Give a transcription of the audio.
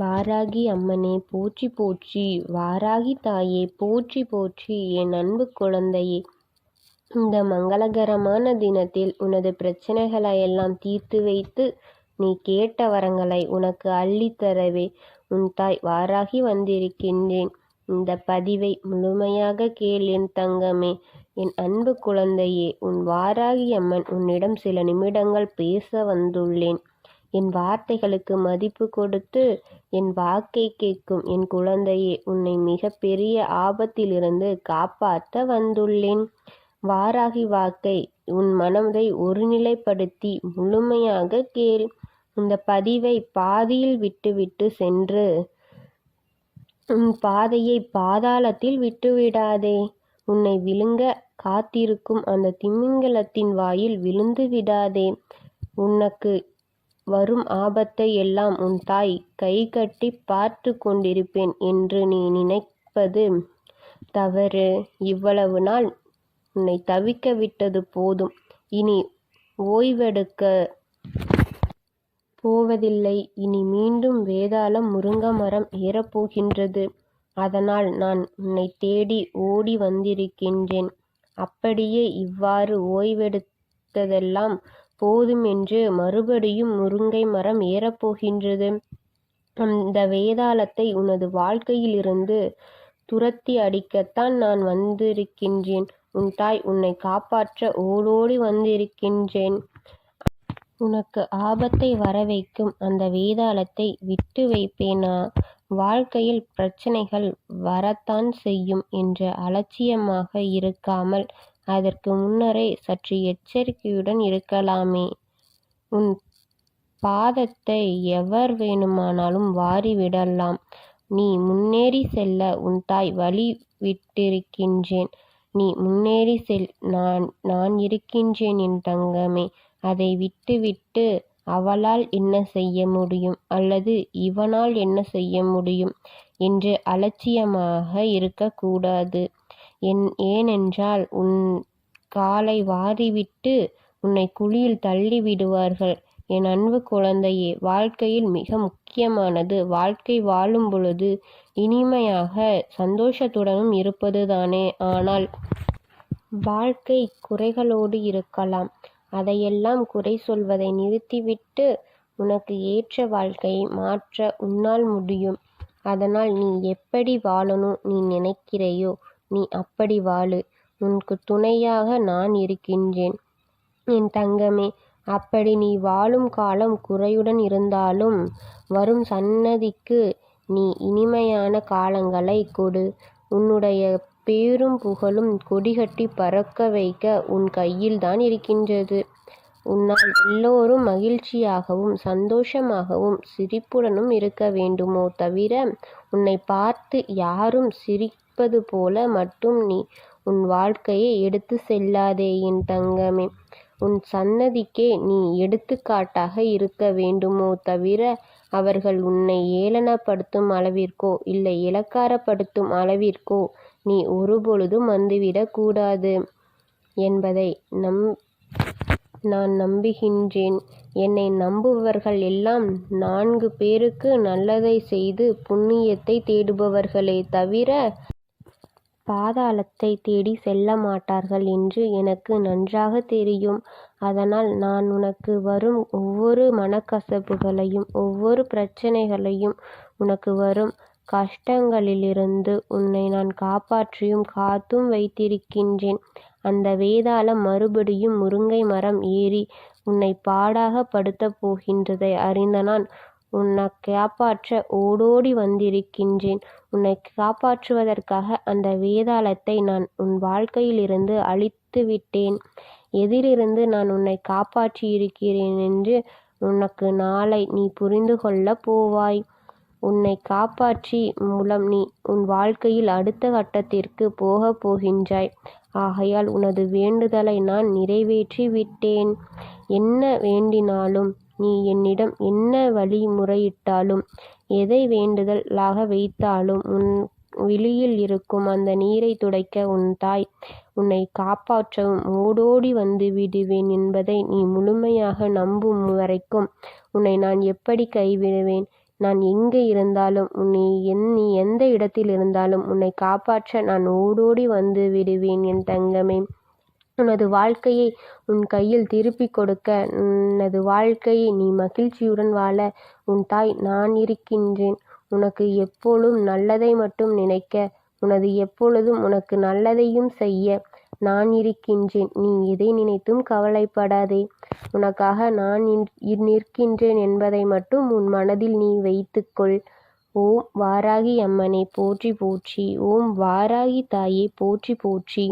வாராகி அம்மனே போற்றி போற்றி. வாராகி தாயே போற்றி போற்றி. என் அன்பு குழந்தையே இந்த மங்களகரமான தினத்தில் உனது பிரச்சனைகளை எல்லாம் தீர்த்து வைத்து நீ கேட்ட வரங்களை உனக்கு அள்ளித்தரவே உன் தாய் வாராகி வந்திருக்கின்றேன். இந்த பதிவை முழுமையாக கேள் என் தங்கமே. என் அன்பு குழந்தையே உன் வாராகி அம்மன் உன்னிடம் சில நிமிடங்கள் பேச வந்துள்ளேன். என் வார்த்தைகளுக்கு மதிப்பு கொடுத்து என் வாக்கை கேட்கும் என் குழந்தையே உன்னை மிக பெரிய ஆபத்திலிருந்து காப்பாற்ற வந்துள்ளேன். வாராகி வாக்கை உன் மனதை ஒருநிலைப்படுத்தி முழுமையாக கேள். இந்த பதிவை பாதியில் விட்டுவிட்டு சென்று உன் பாதையை பாதாளத்தில் விட்டுவிடாதே. உன்னை விழுங்க காத்திருக்கும் அந்த திமிங்கலத்தின் வாயில் விழுந்து விடாதே. உனக்கு வரும் ஆபத்தை எல்லாம் உன் தாய் கைகட்டி பார்த்து கொண்டிருப்பேன் என்று நீ நினைப்பது தவறு. இவ்வளவு நாள் உன்னை தவிக்க விட்டது போதும். இனி ஓய்வெடுக்க போவதில்லை. இனி மீண்டும் வேதாளம் முருங்க மரம் ஏறப்போகின்றது அதனால் நான் உன்னை தேடி ஓடி வந்திருக்கின்றேன். அப்படியே இவ்வாறு ஓய்வெடுத்ததெல்லாம் போதும் என்று மறுபடியும் முருங்கை மரம் ஏறப்போகின்றது. அந்த வேதாளத்தை உனது வாழ்க்கையிலிருந்து துரத்தி அடிக்கத்தான் நான் வந்திருக்கின்றேன். உன் தாய் உன்னை காப்பாற்ற ஓடோடி வந்திருக்கின்றேன். உனக்கு ஆபத்தை வரவைக்கும் அந்த வேதாளத்தை விட்டு வைப்பேனா? வாழ்க்கையில் பிரச்சனைகள் வரத்தான் செய்யும் என்ற அலட்சியமாக இருக்காமல் அதற்கு முன்னரே சற்று எச்சரிக்கையுடன் இருக்கலாமே. உன் பாதத்தை எவர் வேணுமானாலும் வாரிவிடலாம். நீ முன்னேறி செல்ல உன் தாய் வழி விட்டிருக்கின்றேன். நீ முன்னேறி செல் நான் நான் இருக்கின்றேன் என் தங்கமே. அதை விட்டுவிட்டு அவளால் என்ன செய்ய முடியும்? அல்லது இவனால் என்ன செய்ய முடியும்? என்று அலட்சியமாக இருக்கக்கூடாது. என் ஏனென்றால் உன் காலை வாரிவிட்டு உன்னை குழியில் தள்ளி விடுவார்கள். என் அன்பு குழந்தையே வாழ்க்கையில் மிக முக்கியமானது. வாழ்க்கை வாழும் பொழுது இனிமையாக சந்தோஷத்துடனும் இருப்பது தானே ஆனால் வாழ்க்கை குறைகளோடு இருக்கலாம். அதையெல்லாம் குறை சொல்வதை நிறுத்திவிட்டு உனக்கு ஏற்ற வாழ்க்கையை மாற்ற உன்னால் முடியும். அதனால் நீ எப்படி வாழணும் நீ நினைக்கிறையோ? நீ அப்படி வாழு. உனக்கு துணையாக நான் இருக்கின்றேன். என் தங்கமே அப்படி நீ வாழும் காலம் குறையுடன் இருந்தாலும் வரும் சன்னதிக்கு நீ இனிமையான காலங்களை கொடு. உன்னுடைய பேரும் புகழும் கொடிகட்டி பறக்க வைக்க உன் கையில் தான் இருக்கின்றது. உன்னால் எல்லோரும் மகிழ்ச்சியாகவும் சந்தோஷமாகவும் சிரிப்புடனும் இருக்க வேண்டுமோ தவிர உன்னை பார்த்து யாரும் சிரி நிற்பது போல மட்டும் நீ உன் வாழ்க்கையை எடுத்து செல்லாதே என் தங்கமே. உன் சன்னதிக்கே நீ எடுத்துக்காட்டாக இருக்க வேண்டுமோ தவிர அவர்கள் உன்னை ஏளனப்படுத்தும் அளவிற்கோ இல்லை இலக்காரப்படுத்தும் அளவிற்கோ நீ ஒருபொழுதும் வந்துவிடக்கூடாது என்பதை நம் நான் நம்புகின்றேன். என்னை நம்புபவர்கள் எல்லாம் நான்கு பேருக்கு நல்லதை செய்து புண்ணியத்தை தேடுபவர்களே தவிர பாதாளத்தை தேடி செல்ல மாட்டார்கள் என்று எனக்கு நன்றாக தெரியும். அதனால் நான் உனக்கு வரும் ஒவ்வொரு மனக்கசப்புகளையும் ஒவ்வொரு பிரச்சனைகளையும் உனக்கு வரும் கஷ்டங்களிலிருந்து உன்னை நான் காப்பாற்றியும் காத்தும் வைத்திருக்கின்றேன். அந்த வேதாளம் மறுபடியும் முருங்கை மரம் ஏறி உன்னை பாடாக படுத்தப் போகின்றதை அறிந்த நான் உன்னை காப்பாற்ற ஓடோடி வந்திருக்கின்றேன். உன்னை காப்பாற்றுவதற்காக அந்த வேதாளத்தை நான் உன் வாழ்க்கையிலிருந்து அழித்து விட்டேன் எதிலிருந்து நான் உன்னை காப்பாற்றி இருக்கிறேன் என்று உனக்கு நாளை நீ புரிந்து கொள்ளப் போவாய். உன்னை காப்பாற்றி மூலம் நீ உன் வாழ்க்கையில் அடுத்த கட்டத்திற்கு போகப் போகின்றாய். ஆகையால் உனது வேண்டுதலை நான் நிறைவேற்றி விட்டேன் என்ன வேண்டினாலும் நீ என்னிடம் என்ன வழிமுறையிட்டாலும் எதை வேண்டுதலாக வைத்தாலும் உன் விழியில் இருக்கும் அந்த நீரை துடைக்க உன் தாய் உன்னை காப்பாற்றவும் ஓடோடி வந்து விடுவேன் என்பதை நீ முழுமையாக நம்பும் வரைக்கும் உன்னை நான் எப்படி கைவிடுவேன்? நான் எங்கே இருந்தாலும் உன்னை என் நீ எந்த இடத்தில் இருந்தாலும் உன்னை காப்பாற்ற நான் ஓடோடி வந்து விடுவேன் என் தங்கமே. உனது வாழ்க்கையை உன் கையில் திருப்பிக் கொடுக்க உனது வாழ்க்கையை நீ மகிழ்ச்சியுடன் வாழ உன் தாய் நான் இருக்கின்றேன். உனக்கு எப்பொழுதும் நல்லதை மட்டும் நினைக்க உனது எப்பொழுதும் உனக்கு நல்லதையும் செய்ய நான் இருக்கின்றேன். நீ எதை நினைத்தும் கவலைப்படாதே. உனக்காக நான் நிற்கின்றேன் என்பதை மட்டும் உன் மனதில் நீ வைத்துக்கொள். ஓம் வாராகி அம்மனை போற்றி போற்றி. ஓம் வாராகி தாயே போற்றி போற்றி.